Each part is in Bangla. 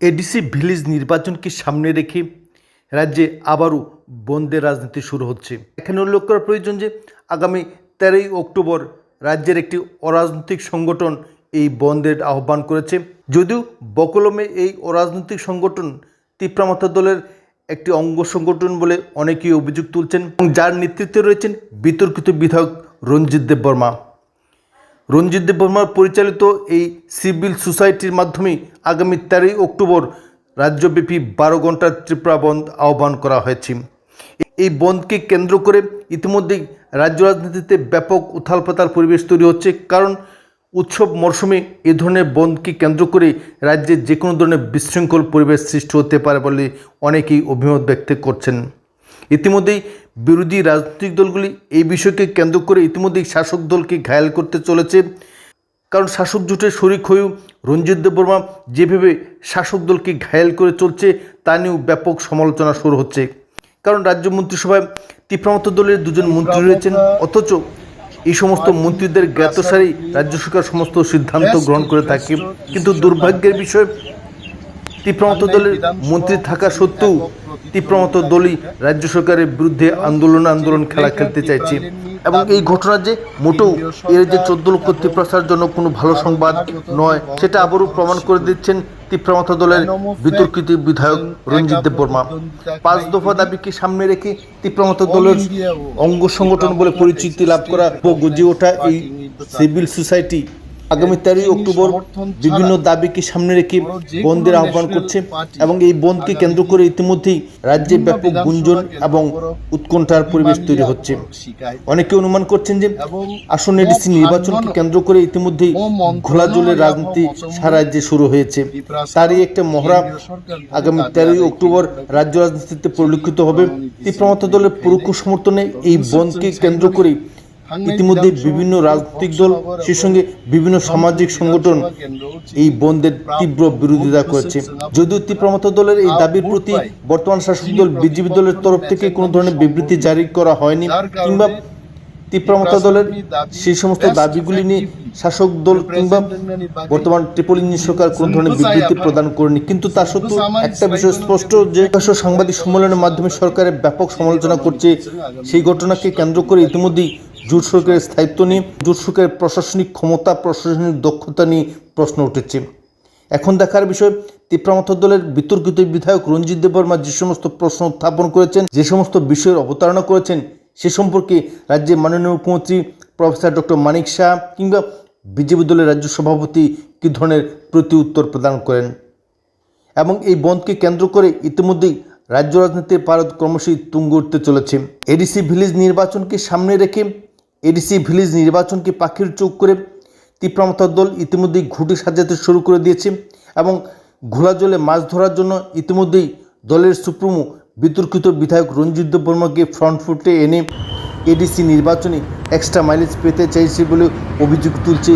এডিসি ভিলেজ নির্বাচনকে সামনে রেখে রাজ্যে আবারও বন্দের রাজনীতি শুরু হচ্ছে। এখানে উল্লেখ করা প্রয়োজন যে আগামী তেরোই অক্টোবর রাজ্যের একটি অরাজনৈতিক সংগঠন এই বন্দের আহ্বান করেছে। যদিও বকলমে এই অরাজনৈতিক সংগঠন তিপ্রামাতা দলের একটি অঙ্গ সংগঠন বলে অনেকেই অভিযোগ তুলছেন এবং যার নেতৃত্বে রয়েছেন বিতর্কিত বিধায়ক রঞ্জিত দেব বর্মা রঞ্জিত দেব বর্মার পরিচালিত এই সিভিল সোসাইটির মাধ্যমে আগামী তেরোই অক্টোবর রাজ্যব্যাপী বারো ঘণ্টার ত্রিপুরা বন্ধ আহ্বান করা হয়েছে। এই বন্ধকে কেন্দ্র করে ইতিমধ্যেই রাজ্য রাজনীতিতে ব্যাপক উথালপাতাল পরিবেশ তৈরি হচ্ছে, কারণ উৎসব মরশুমে এ ধরনের বন্ধকে কেন্দ্র করে রাজ্যে যে কোনো ধরনের বিশৃঙ্খল পরিবেশ সৃষ্টি হতে পারে বলে অনেকেই অভিমত ব্যক্ত করছেন। ইতিমধ্যেই বিরোধী রাজনৈতিক দলগুলি এই বিষয়কে কেন্দ্র করে ইতিমধ্যেই শাসক দলকে ঘায়াল করতে চলেছে। কারণ শাসক জোটের শরিক হয়েও রঞ্জিত দেব বর্মা যেভাবে শাসক দলকে ঘায়াল করে চলছে, তা নিয়েও ব্যাপক সমালোচনা শুরু হচ্ছে। কারণ রাজ্য মন্ত্রিসভায় তীব্রমত দলের দুজন মন্ত্রী রয়েছেন, অথচ এই সমস্ত মন্ত্রীদের জ্ঞাতসারেই রাজ্য সরকার সমস্ত সিদ্ধান্ত গ্রহণ করে থাকে। কিন্তু দুর্ভাগ্যের বিষয় তীব্রমত দলের মন্ত্রী থাকা সত্ত্বেও তীব্রমত দলই রাজ্য সরকারের বিরুদ্ধে আন্দোলন আন্দোলন খেলা খেলতে চাইছে। এবং এই ঘটনা যে মোটেও এর যে চোদ্দ লক্ষ তীব্রাসার জন্য কোনো ভালো সংবাদ নয় সেটা আবারও প্রমাণ করে দিচ্ছেন তীব্রমত দলের বিতর্কিত বিধায়ক রঞ্জিত দেব বর্মা পাঁচ দফা দাবিকে সামনে রেখে তীব্রমত দলের অঙ্গ সংগঠন বলে পরিচিতি লাভ করা ও গজে ওঠা এই সিভিল সোসাইটি আগামী তেরোই অক্টোবর বিভিন্ন দাবিকে সামনে রেখে বন্ধের আহ্বান করছে এবং এই বন্ধকে কেন্দ্র করে ইতিমধ্যেই রাজ্যে ব্যাপক গুঞ্জন এবং উৎকণ্ঠার পরিবেশ তৈরি হচ্ছে। অনেকে অনুমান করছেন যে আসন্ন এডিসি নির্বাচনকে কেন্দ্র করে ইতিমধ্যেই ঘোলা জলের রাজনীতি সারা রাজ্যে শুরু হয়েছে। তারই একটা মহড়া আগামী তেরোই অক্টোবর রাজ্য রাজনীতিতে পরিলক্ষিত হবে। তীব্রমত দলের পরোক্ষ সমর্থনে এই বন্ধকে কেন্দ্র করে ইতিমধ্যে বিভিন্ন রাজনৈতিক দল সেই সঙ্গে বিভিন্ন সামাজিক সংগঠন এই বন্ধের তীব্র বিরোধিতা করেছে। যদিও তীব্রমত দলের এই দাবির প্রতি বর্তমান শাসক দল বিজেপি দলের তরফ থেকে কোনো ধরনের বিবৃতি জারি করা হয়নি কিংবা তীব্রমত দলের সেই সমস্ত দাবিগুলি নিয়ে শাসক দল কিংবা বর্তমান ট্রিপল ইঞ্জিন সরকার কোনো ধরনের বিবৃতি প্রদান করেনি। কিন্তু তা সত্ত্বেও একটা বিষয় স্পষ্ট যে সাংবাদিক সম্মেলনের মাধ্যমে সরকারের ব্যাপক সমালোচনা করছে। সেই ঘটনাকে কেন্দ্র করে ইতিমধ্যেই জোট সরকারের স্থায়িত্ব নিয়ে, জোট সরকারের প্রশাসনিক ক্ষমতা, প্রশাসনিক দক্ষতা নিয়ে প্রশ্ন উঠেছে। এখন দেখার বিষয় তীব্রমথ দলের বিতর্কিত বিধায়ক রঞ্জিত দেববর্মা যে সমস্ত প্রশ্ন উত্থাপন করেছেন, যে সমস্ত বিষয়ের অবতারণা করেছেন, সে সম্পর্কে রাজ্যের মাননীয় মুখ্যমন্ত্রী প্রফেসর ডক্টর মানিক শাহ কিংবা বিজেপি দলের রাজ্য সভাপতি কী ধরনের প্রতি উত্তর প্রদান করেন? এবং এই বন্ধকে কেন্দ্র করে ইতিমধ্যেই রাজ্য রাজনীতির পারদ ক্রমশই তুঙ্গ উঠতে চলেছে। এডিসি ভিলেজ নির্বাচনকে সামনে রেখে এডিসি ভিলেজ নির্বাচনকে পাখির চোখ করে তীব্রমতার দল ইতিমধ্যেই ঘুঁটি সাজাতে শুরু করে দিয়েছে এবং ঘোলা জলে মাছ ধরার জন্য ইতিমধ্যেই দলের সুপ্রিমো বিতর্কিত বিধায়ক রঞ্জিত বর্মাকে ফ্রন্ট ফুটে এনে এডিসি নির্বাচনে এক্সট্রা মাইলেজ পেতে চাইছে বলে অভিযোগ তুলছে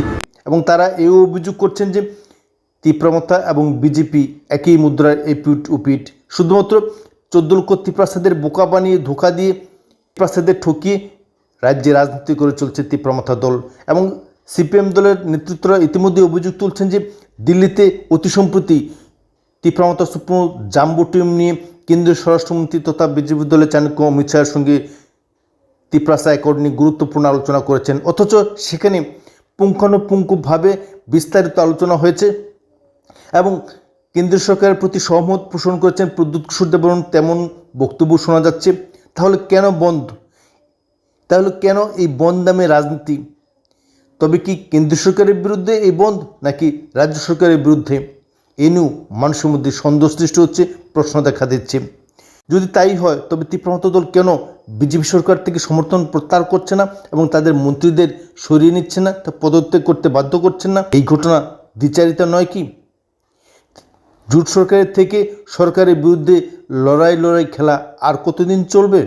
এবং তারা এও অভিযোগ করছেন যে তীব্রমতা এবং বিজেপি একই মুদ্রার এপিট উপিট শুধুমাত্র চোদ্দ লক্ষ তীপ্রাসাদের বোকা বানিয়ে ধোকা দিয়ে তীপ্রাসাদের ঠকিয়ে রাজ্যে রাজনীতি করে চলছে তীব্রমতা দল এবং সিপিএম দলের নেতৃত্বরা ইতিমধ্যে অভিযোগ তুলছেন যে দিল্লিতে অতি সম্প্রতি তীব্রমতা সুপ্রিমো জাম্বো টিম নিয়ে কেন্দ্রীয় স্বরাষ্ট্রমন্ত্রী তথা বিজেপি দলের চাণক্য অমিত শাহের সঙ্গে তিপ্রাসা অ্যাকর্ড নিয়ে গুরুত্বপূর্ণ আলোচনা করেছেন। অথচ সেখানে পুঙ্খানুপুঙ্খভাবে বিস্তারিত আলোচনা হয়েছে এবং কেন্দ্রীয় সরকারের প্রতি সহমত পোষণ করেছেন প্রদ্যুৎ কিশোর দেববর্মন। তেমন বক্তব্য শোনা যাচ্ছে। তাহলে কেন বন্ধ? তাহলে কেন এই বন্ধ নামে রাজনীতি? তবে কি কেন্দ্র সরকারের বিরুদ্ধে এই বন্ধ নাকি রাজ্য সরকারের বিরুদ্ধে? এ নিয়েও মানুষের মধ্যে সন্দেহ সৃষ্টি হচ্ছে, প্রশ্ন দেখা দিচ্ছে। যদি তাই হয়, তবে তীব্রমত দল কেন বিজেপি সরকার থেকে সমর্থন প্রত্যাহার করছে না এবং তাদের মন্ত্রীদের সরিয়ে নিচ্ছে না, তা পদত্যাগ করতে বাধ্য করছেন না? এই ঘটনা দ্বিচারিতা নয় কি? জোট সরকারের থেকে সরকারের বিরুদ্ধে লড়াই লড়াই খেলা আর কতদিন চলবে?